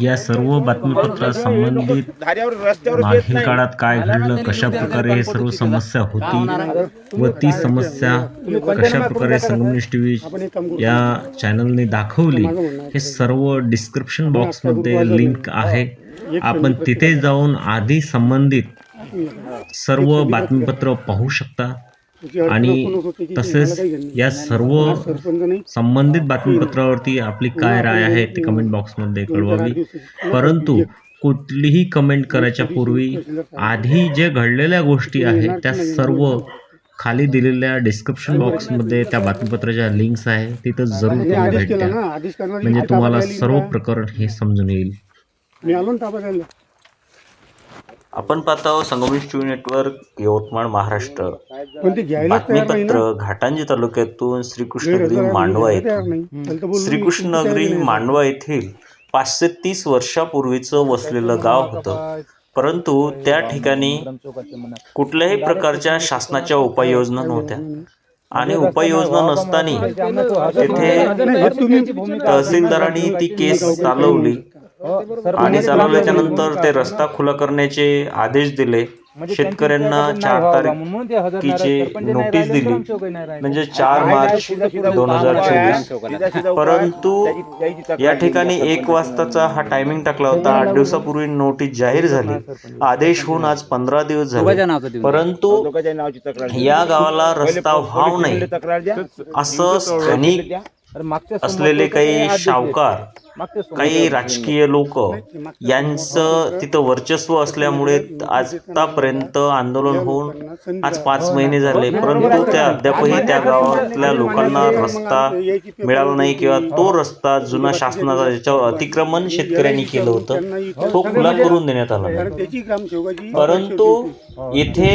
या सर्व बातमीपत्रा संबंधित मागील काळात काय घडलं कशा प्रकारे हे सर्व समस्या होती व ती समस्या कशा प्रकारे संगमनेश टी व्ही या चॅनलने दाखवली हे सर्व डिस्क्रिप्शन बॉक्समध्ये लिंक आहे. आपण तिथे जाऊन आधी संबंधित सर्व बातमीपत्र पाहू शकता. आणि तसेच या सर्व संबंधित बातमीपत्रावरती आपली काय राय आहे ती कमेंट बॉक्समध्ये कळवावी. परंतु कुठलीही कमेंट करायच्या पूर्वी आधी जे घडलेल्या गोष्टी आहेत त्या सर्व खाली दिलेल्या डिस्क्रिप्शन बॉक्समध्ये त्या बातमीपत्राच्या लिंक्स आहे तिथं जरूर तुम्ही भेट द्या. म्हणजे तुम्हाला सर्व प्रकरण हे समजून येईल मी आलो ना ताबा द्यायला आपण पाहतो संगमेश टी नेटवर्क यवतमाळ महाराष्ट्र. बातमीपत्र घाटांजी तालुक्यातून श्रीकृष्णगिरी मांडवा येथून श्रीकृष्णनगरी मांडवा येथील पाचशे तीस वर्षापूर्वीचं वसलेलं गाव होतं. परंतु त्या ठिकाणी कुठल्याही प्रकारच्या शासनाच्या उपाययोजना नव्हत्या. आणि उपाययोजना नसताना तेथे तहसीलदारांनी ती केस चालवली. आणि चालवल्याच्या नंतर ते रस्ता खुला करण्याचे आदेश दिले. शेतकऱ्यांना चार तारखेची नोटीस दिली. म्हणजे चार मार्च दोन हजार चोवीस. परंतु या ठिकाणी एक वाजताचा हा टायमिंग टाकला होता. आठ दिवसापूर्वी नोटीस जाहीर झाली. आदेश होऊन आज पंधरा दिवस झाले. परंतु या गावाला रस्ता व्हाव नाही. असं स्थानिक असलेले काही शावकार काही राजकीय लोक यांचं तिथं वर्चस्व असल्यामुळे आतापर्यंत आंदोलन होऊन आज पाच महिने झाले परंतु त्या अद्यापही त्या गावातल्या लोकांना रस्ता मिळाला नाही किंवा तो रस्ता जुना शासनाचा ज्याच्यावर अतिक्रमण शेतकऱ्यांनी केलं होतं तो खुला करून देण्यात आला परंतु येथे.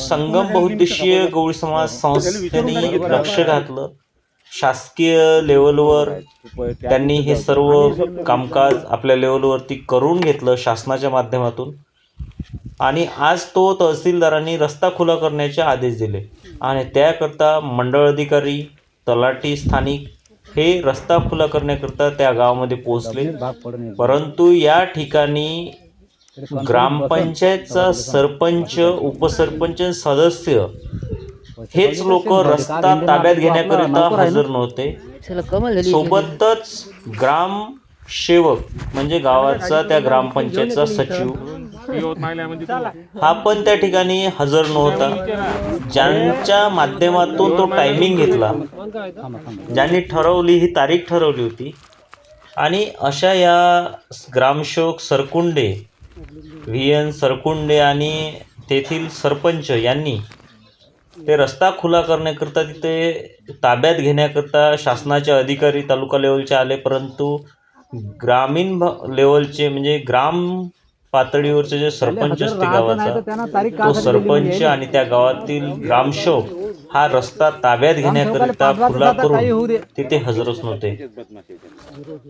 संगम बहुद्देशीय गवळी समाज संस्थेने लक्ष घातलं. शासकीय लेवलवर त्यांनी हे सर्व कामकाज आपल्या लेवलवरती करून घेतलं शासनाच्या माध्यमातून. आणि आज तो तहसीलदारांनी रस्ता खुला करण्याचे आदेश दिले. आणि त्याकरता मंडळ अधिकारी तलाठी स्थानिक हे रस्ता खुला करण्याकरता त्या गावामध्ये पोहोचले. परंतु या ठिकाणी ग्रामपंचायतचा सरपंच उपसरपंच सदस्य हेच लोक रस्ता ताब्यात घेण्याकरिता हजर नव्हते. सोबतच ग्राम सेवक म्हणजे गावाचा त्या ग्रामपंचायतचा सचिव. हा पण त्या ठिकाणी हजर नव्हता. ज्यांच्या माध्यमातून तो टायमिंग घेतला. ज्यांनी ठरवली ही तारीख ठरवली होती. आणि अशा या ग्रामसेवक सरकुंडे व्ही एन सरकुंडे आणि तेथील सरपंच यांनी ते रस्ता खुला करण्याकरता तिथे ताब्यात घेण्याकरता शासनाचे अधिकारी तालुका लेवलचे आले परंतु ग्रामीण भ लेवलचे म्हणजे ग्राम पातळीवरचे जे सरपंच असते गावाचा तो सरपंच आणि त्या गावातील ग्रामसेवक हा रस्ता ताब्यात घेण्याकरिता खुला करून तिथे हजरच नव्हते.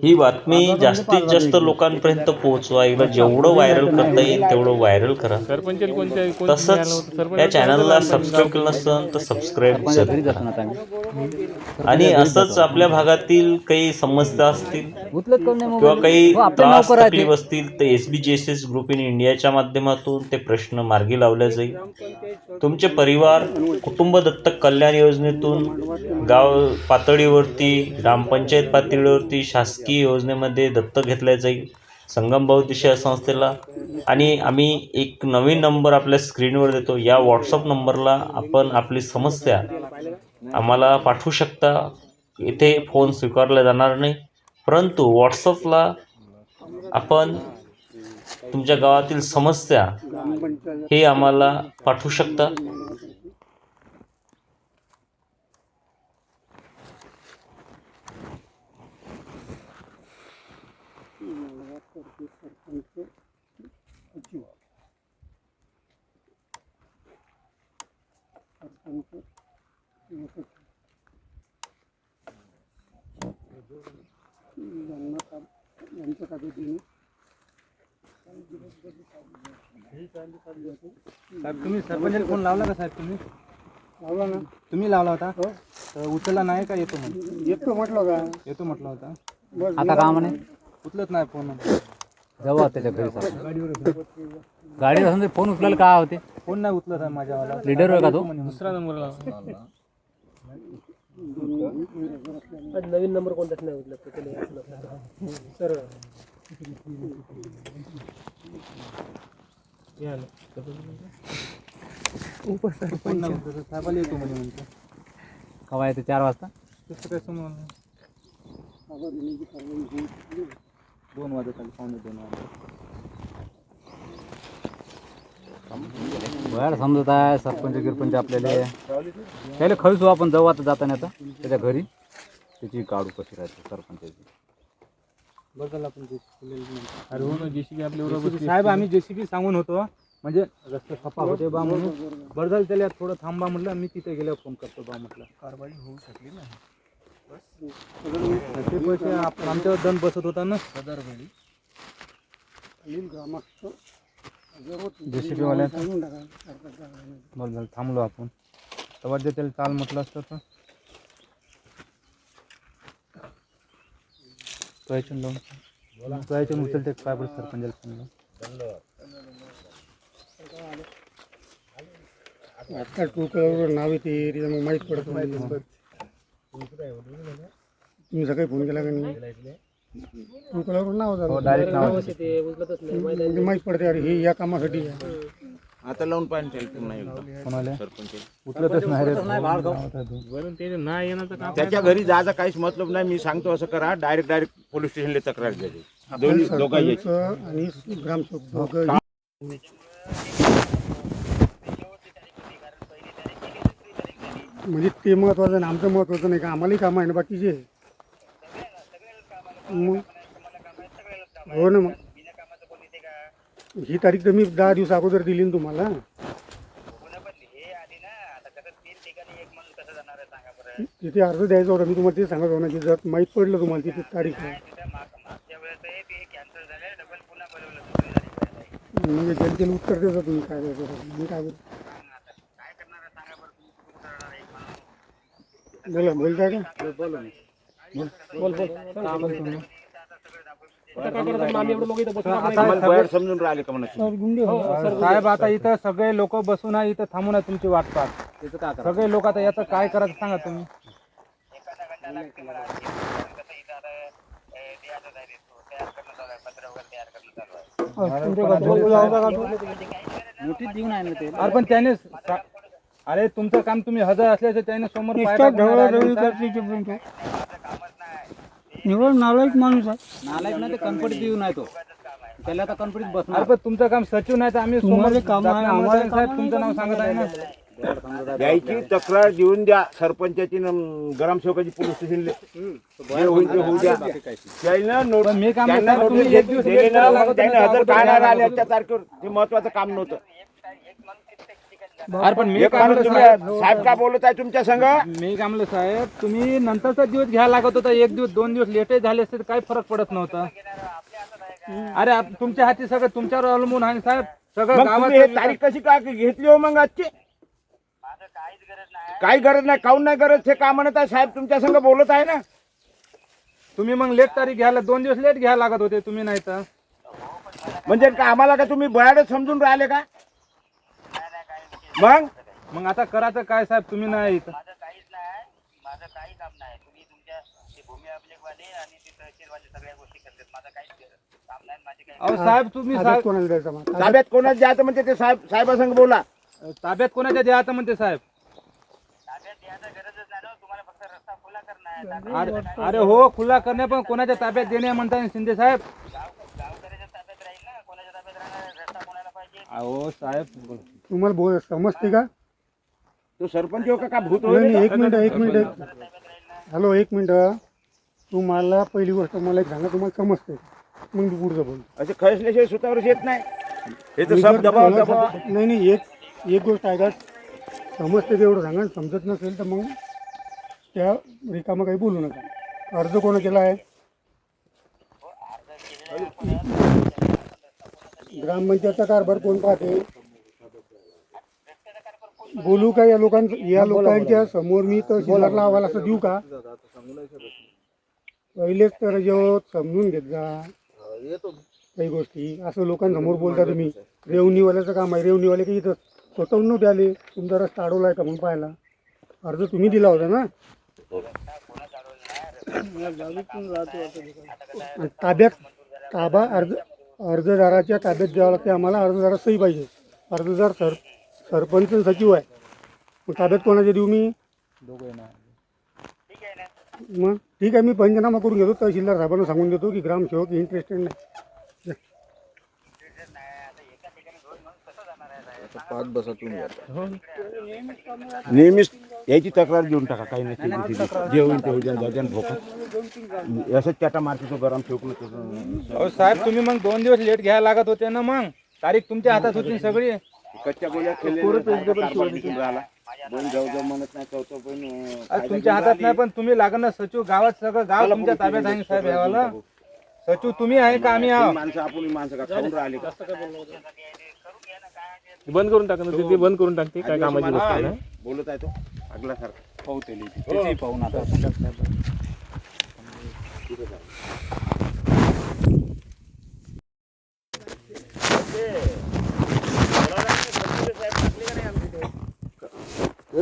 ही बातमी जास्तीत जास्त लोकांपर्यंत पोहोचवा. हिला जेवढं व्हायरल करता येईल तेवढं व्हायरल करा. तसंच या चॅनलला सबस्क्राईब केलं नसतं तर सबस्क्राईब आणि असंच आपल्या भागातील काही समस्या असतील किंवा काही त्रास तकलीफ असतील तर S B G S S group in इंडियाच्या माध्यमातून ते प्रश्न मार्गी लावले जाईल. तुमचे परिवार कुटुंब दत्तक कल्याण योजनेतून गाव पातळीवरती ग्रामपंचायत पातळीवरती शासकीय योजनेमध्ये दत्तक घेतल्या जाईल. संगम बहुद्देशीय संस्थेला. आणि आम्ही एक नवीन नंबर आपल्या स्क्रीनवर देतो. या व्हॉट्सअप नंबरला आपण आपली समस्या आम्हाला पाठवू शकता. इथे फोन स्वीकारला जाणार नाही. परंतु व्हॉट्सअपला आपण तुमच्या गावातील समस्या हे आम्हाला पाठवू शकता. यांच्या देणे साहेब तुम्ही सरपंचाला फोन लावला का साहेब तुम्ही? लावला ना. तुम्ही लावला होता? हो. तर उचलला नाही का? येतो म्हणून? येतो म्हटलं का? येतो म्हटलं होता. बस आता का म्हणे? उचलत नाही फोन. जाऊ त्याच्या घरी गाडी असं फोन उचलायला का होते? फोन नाही उचलत आहे माझ्यावाला लीडर आहे का तो? दुसरा नंबर नवीन नंबर कोणताच नाही उचलत साहेबाला येतो म्हणे म्हणतो. कवा येते? चार वाजता? तसं काय समोर दोन वाजत आले पावणे दोन वाजता बरं समजत आहे सरपंच गिरपंच आपल्याला. त्याला खरीच आपण जाऊ आता जाताना आता त्याच्या घरी. त्याची काढू कशी राहते सरपंचाची. बरं झालं आपण जेसीबी अरे हो ना जेसीबी आपल्या बरोबर साहेब आम्ही जेसीबी सांगून होतो म्हणजे रस्ते खपा होते बा म्हणून. बरं झालं त्याला थोडं थांबा म्हटलं मी तिथे गेल्यावर फोन करतो बा म्हटलं. कारवाई होऊ शकली ना ते पैसे आप- आमच्यावर दंड बसत होता ना? वाल्या झालं थांबलो आपण. तेव्हा जे त्याला चाल म्हटलं असतं तर. तो याच्यानं लावून तो याच्यानं काय बरं सरपंचाला फोन आजकाल टू कलरवर नाव येते एरिया मग माहीत पडत नाही. तुम्ही सकाळी फोन केला का नाही? नाव झालं डायरेक्ट नाव म्हणजे माहीत पडते अरे हे या कामासाठी. आहे. आता लावून एकदा. कोणाला? सरपंच. उचलतच नाही रे. त्याच्या घरी जायचा काहीच मतलब नाही मी सांगतो असं करा डायरेक्ट डायरेक्ट पोलीस स्टेशनला तक्रार द्यायची दोन्ही दोघांची सरपंच आणि ग्रामसेवक दोघं म्हणजे ते महत्वाचं नाही आमचं महत्वाचं नाही का? आम्हालाही काम आहे ना बाकीचे? मग? हो ना मग. ही तारीख तर मी दहा दिवस अगोदर दिली ना तुम्हाला. तिथे अर्ज द्यायचा होता मी तुम्हाला ते सांगत होतो ना की जर माहीत पडलं तुम्हाला तिथे तारीख. आहे म्हणजे जनतेला उत्तर देतो तुम्ही काय? द्यायचं मी काय? बोला बोलताय का आम्हाला बाहेर समजून राहिले का म्हणा साहेब आता इथं सगळे लोक बसून आहे इथं थांबून आहे तुमची वाट पाहत. सगळे लोक आता याचं काय करायचं सांगा तुम्ही. नोटीस देऊन आहे ना ते. अरे पण त्याने अरे तुमचं काम तुम्ही हजर असल्याचं त्याने समोर पाय टाकून राहिले साहेब. निवड नालायक माणूस आहे. नालायक ना ते कन्फर्ट देऊन आहे तो. त्याला आता कन्फर्ट अरे बसणार पण तुमचं काम सचिव नाही तर आम्ही समोर काम आहे, आम्हाला साहेब तुमचं नाव सांगत आहे ना? द्यायची तक्रार देऊन द्या सरपंचाची न ग्रामसेवकाची पोलीस स्टेशनला जे होईल ते होऊ द्या. त्याला नोट- पण मी काम त्यांना साहेब, तुम्ही नोटीस एक दिवस दिली लेट ना, करायला मग लागत त्याने नाही, हजर नाही राहिले लागत. त्या तारखेवर ते महत्वाचं काम नव्हतं. अरे पण मी एक काय माणूस म्हणतो तुम्ही साहेब? साहेब का बोलत आहे तुमच्या संघ मी काय म्हणलं साहेब तुम्ही नंतरचा दिवस घ्यायला लागत होता एक दिवस दोन दिवस लेटही झाले असते तर काही फरक पडत नव्हता. अरे आप- तुमच्या हाती सगळं तुमच्यावर अवलंबून आहे साहेब? सगळं मग तुम्ही हे गावात तारीख कशी काय घेतली हो मग आजची? काही गरज नाही काऊन नाही गरज? हे का म्हणत आहे साहेब? तुमच्या संघ बोलत आहे ना? तुम्ही मग लेट तारीख घ्यायला दोन दिवस लेट घ्यायला लागत होते तुम्ही नाही तर. म्हणजे का आम्हाला का तुम्ही बयाडच समजून राहिले का? मग? मग आता करायचं काय साहेब तुम्ही नाही इथं. माझं काहीच नाही माझं काही काम नाही. तुम्ही तुमच्या ते भूमी अभिलेखवाले आणि ते तहसीलवाले सगळ्या गोष्टी करतात. माझं काहीच काम नाही माझे काही अहो साहेब तुम्ही ताब्यात साहेब कोणाला द्यायचा मग? ताब्यात कोणाच म्हणजे ते साहेब साहेबासंग बोला. ताब्यात कोणाच्या द्या आता म्हणते साहेब? ताब्यात द्यायचं गरजच नाही ना तुम्हाला फक्त रस्ता खुला करणं आहे. अरे अरे हो खुला करणे पण कोणाच्या ताब्यात देणे म्हणताय शिंदे साहेब? गावकऱ्याच्या ताब्यात राहील ना कोणाच्या ताब्यात राहणार? रस्ता कोणाला पाहिजे? अहो साहेब तुम्हाला बोल समजते का? तो सरपंच हो का का भूत नाही, एक मिनिट एक मिनिट. हॅलो एक मिनिट. तुम्हाला पहिली गोष्ट मला एक सांगा तुम्हाला समजते मग मी पुढचं बोल असे खसल्याशिवाय स्वतःवर येत नाही? हे तर मी सब जर दबाव नाही नाही एक एक गोष्ट आहे का? समजते तेवढं सांगा समजत नसेल तर मग त्या रिकामं काही बोलू नका. अर्ज कोण केला आहे? ग्रामपंचायतचा कारभार कोण पाहते? बोलू का या लोकांचं या लोकांच्या समोर मी तहसीलदारला अहवाल असं देऊ का? पहिलेच तर जेव्हा समजून घेत जा. काही गोष्टी. असं लोकांसमोर बोलता तुम्ही. रेवणीवाल्याचं काम आहे. रेवणीवाले काही इथं स्वतःहून नव्हते आले. तुमचा रस्ता अडवला आहे का म्हणून पाहायला? अर्ज तुम्ही दिला होता ना? ताब्यात ताबा अर्ज अर्जदाराच्या ताब्यात द्यावं लागते. आम्हाला अर्जदारात सही पाहिजे. अर्जदार सर सरपंच आणि सचिव आहे. मग ताब्यात कोणाच्या देऊ मी? मग ठीक आहे मी पंचनामा करून घेतो. तहसीलदार साहेबांना सांगून देतो की ग्रामसेवक इंटरेस्टेड नाही. नेहमीच याची तक्रार देऊन टाका काही नाही ते दिवशी. जे होईल ते होईल गजान भोका. असंच त्याटा मारतो तो गरम ठेवून अहो साहेब तुम्ही मग दोन दिवस लेट घ्यायला लागत होते ना मग? तारीख तुमच्या हातात होती सगळी? कच्च्या गोळ्या खेळले राहिला. दोन जाऊ जाऊ म्हणत नाही चौथं पण अं, आज तुमच्या हातात नाही पण तुम्ही लागणार सचिव गावात सगळं गाव तुमच्या ताब्यात आहे साहेब यावाला. सचिव तुम्ही आहे का? आम्ही ही आहो माणसं आपण माणसं का खाऊन राहिले का? बंद करून टाकणार ते बंद करून टाकते काय कामाची गोष्ट नाही. बोलत आहे तो. अगल्यासारखं पाहू त्याला इथे. त्याचंही पाहून आता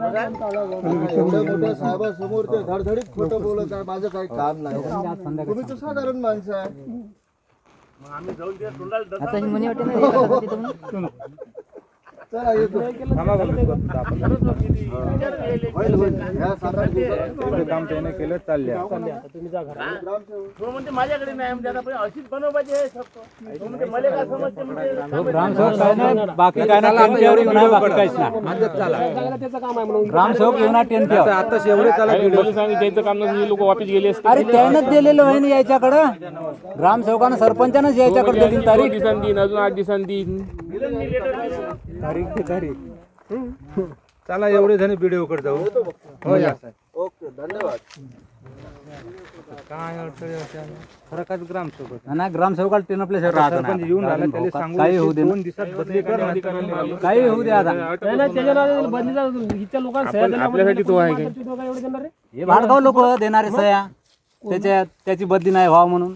मोठ्या साहेबासमोर ते धडधडीत खोटं बोलत आहे माझं काही काम नाही. तुम्ही तर साधारण माणसं आहे. चला येतो थांबा काम त्याने केलं चालले माझ्याकडे नाही म्हणजे आता पण अशीच बनव पाहिजे हे म्हणजे नाही बाकी काय नाही लोक वापिस गेले असते अरे त्यानंच दिलेलं आहे ना याच्याकडं ग्रामसेवकानं सरपंचानंच याच्याकडे दिली दोन तारीख. दिवसांनी अजून आठ दिवसांनी तारीख ते तारीख चला एवढे जण व्हिडिओ जाऊ. हो या. साहेब ओके धन्यवाद. काय अडचणी अशा? ग्रामसेवकाला टेन राहत सरपंच येऊन राहिला त्याला सांगू काही होऊ दे ना. दोन दिवसात बदली कर नाही तर नाही. काही होऊ दे आता. आपण आपल्यासाठी तो आहे काय हे भाडगाव लोक देणारे सह्या. त्याच्या त्याची बदली नाही व्हावं म्हणून.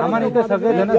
आम्हाला इथे सगळे जण